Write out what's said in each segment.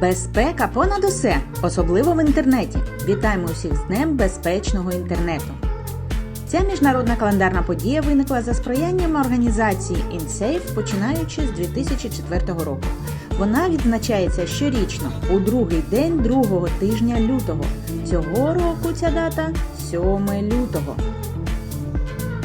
Безпека понад усе, особливо в інтернеті. Вітаємо усіх з Днем безпечного інтернету. Ця міжнародна календарна подія виникла за сприянням організації InSafe, починаючи з 2004 року. Вона відзначається щорічно у другий день другого тижня лютого. Цього року ця дата 7 лютого.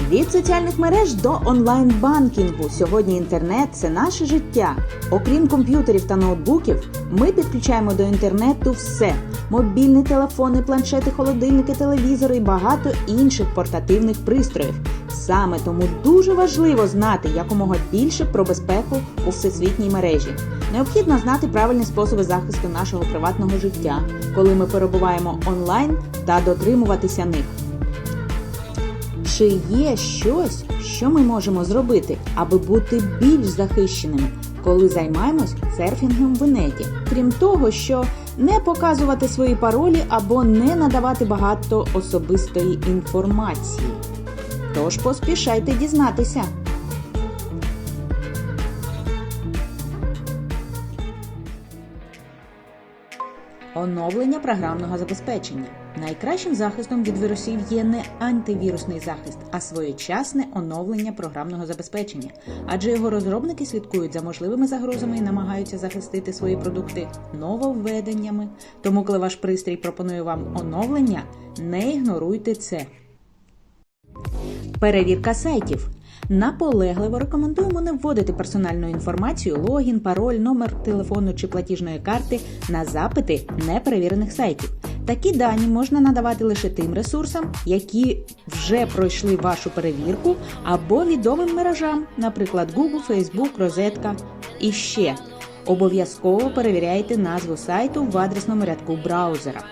Від соціальних мереж до онлайн-банкінгу сьогодні інтернет це наше життя. Окрім комп'ютерів та ноутбуків, ми підключаємо до інтернету все: мобільні телефони, планшети, холодильники, телевізори і багато інших портативних пристроїв. Саме тому дуже важливо знати якомога більше про безпеку у всесвітній мережі. Необхідно знати правильні способи захисту нашого приватного життя, коли ми перебуваємо онлайн та дотримуватися них. Чи є щось, що ми можемо зробити, аби бути більш захищеними, коли займаємось серфінгом в інеті? Крім того, що не показувати свої паролі або не надавати багато особистої інформації. Тож поспішайте дізнатися. Оновлення програмного забезпечення. Найкращим захистом від вірусів є не антивірусний захист, а своєчасне оновлення програмного забезпечення, адже його розробники слідкують за можливими загрозами і намагаються захистити свої продукти нововведеннями. Тому, коли ваш пристрій пропонує вам оновлення, не ігноруйте це. Перевірка сайтів. Наполегливо рекомендуємо не вводити персональну інформацію, логін, пароль, номер телефону чи платіжної карти на запити неперевірених сайтів. Такі дані можна надавати лише тим ресурсам, які вже пройшли вашу перевірку, або відомим мережам, наприклад, Google, Facebook, Розетка. І ще обов'язково перевіряйте назву сайту в адресному рядку браузера.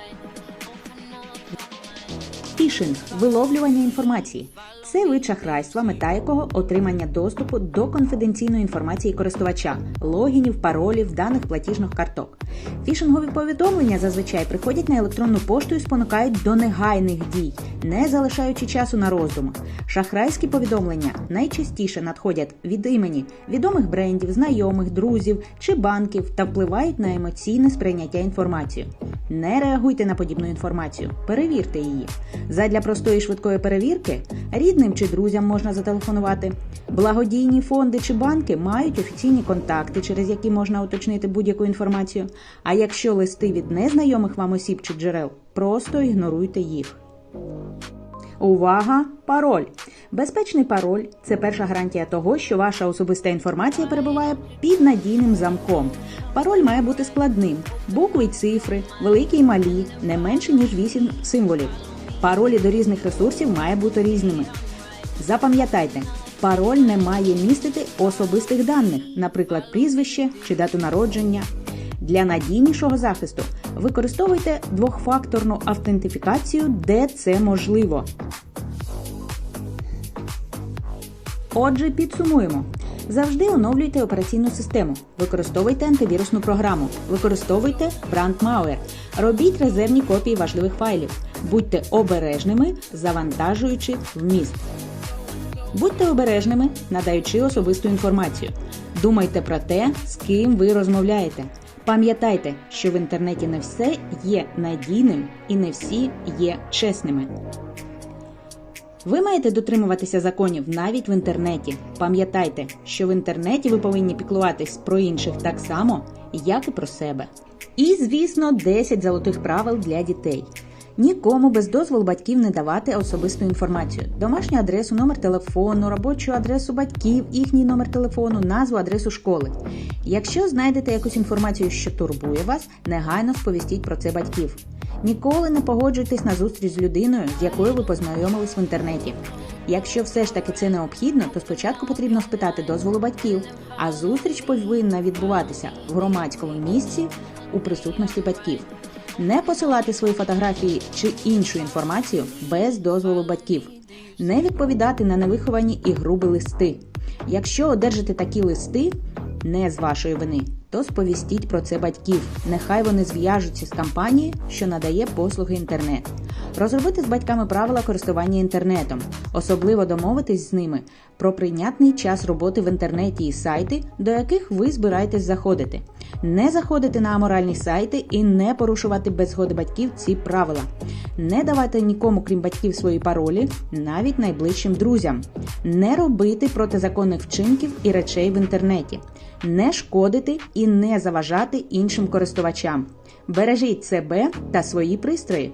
Фішинг виловлювання інформації. Це вид шахрайства, мета якого отримання доступу до конфіденційної інформації користувача, логінів, паролів, даних платіжних карток. Фішингові повідомлення зазвичай приходять на електронну пошту і спонукають до негайних дій, не залишаючи часу на роздуми. Шахрайські повідомлення найчастіше надходять від імені відомих брендів, знайомих, друзів чи банків та впливають на емоційне сприйняття інформації. Не реагуйте на подібну інформацію, перевірте її. Задля простої швидкої перевірки рідним чи друзям можна зателефонувати. Благодійні фонди чи банки мають офіційні контакти, через які можна уточнити будь-яку інформацію. А якщо листи від незнайомих вам осіб чи джерел, просто ігноруйте їх. Увага! Пароль. Безпечний пароль це перша гарантія того, що ваша особиста інформація перебуває під надійним замком. Пароль має бути складним: букви й цифри, великі й малі, не менше ніж 8 символів. Паролі до різних ресурсів має бути різними. Запам'ятайте, пароль не має містити особистих даних, наприклад, прізвище чи дату народження. Для надійнішого захисту використовуйте двохфакторну автентифікацію, де це можливо. Отже, підсумуємо. Завжди оновлюйте операційну систему, використовуйте антивірусну програму, використовуйте брандмауер, робіть резервні копії важливих файлів, будьте обережними, завантажуючи вміст. Будьте обережними, надаючи особисту інформацію. Думайте про те, з ким ви розмовляєте. Пам'ятайте, що в інтернеті не все є надійним і не всі є чесними. Ви маєте дотримуватися законів навіть в інтернеті. Пам'ятайте, що в інтернеті ви повинні піклуватись про інших так само, як і про себе. І, звісно, 10 золотих правил для дітей. Нікому без дозволу батьків не давати особисту інформацію: домашню адресу, номер телефону, робочу адресу батьків, їхній номер телефону, назву адресу школи. Якщо знайдете якусь інформацію, що турбує вас, негайно сповістіть про це батьків. Ніколи не погоджуйтесь на зустріч з людиною, з якою ви познайомились в інтернеті. Якщо все ж таки це необхідно, то спочатку потрібно спитати дозволу батьків, а зустріч повинна відбуватися в громадському місці у присутності батьків. Не посилати свої фотографії чи іншу інформацію без дозволу батьків. Не відповідати на невиховані і грубі листи. Якщо одержите такі листи не з вашої вини, то сповістіть про це батьків. Нехай вони зв'яжуться з компанією, що надає послуги інтернет. Розробити з батьками правила користування інтернетом, особливо домовитись з ними про прийнятний час роботи в інтернеті і сайти, до яких ви збираєтесь заходити. Не заходити на аморальні сайти і не порушувати без згоди батьків ці правила. Не давати нікому, крім батьків, свої паролі, навіть найближчим друзям. Не робити протизаконних вчинків і речей в інтернеті. Не шкодити і не заважати іншим користувачам. Бережіть себе та свої пристрої.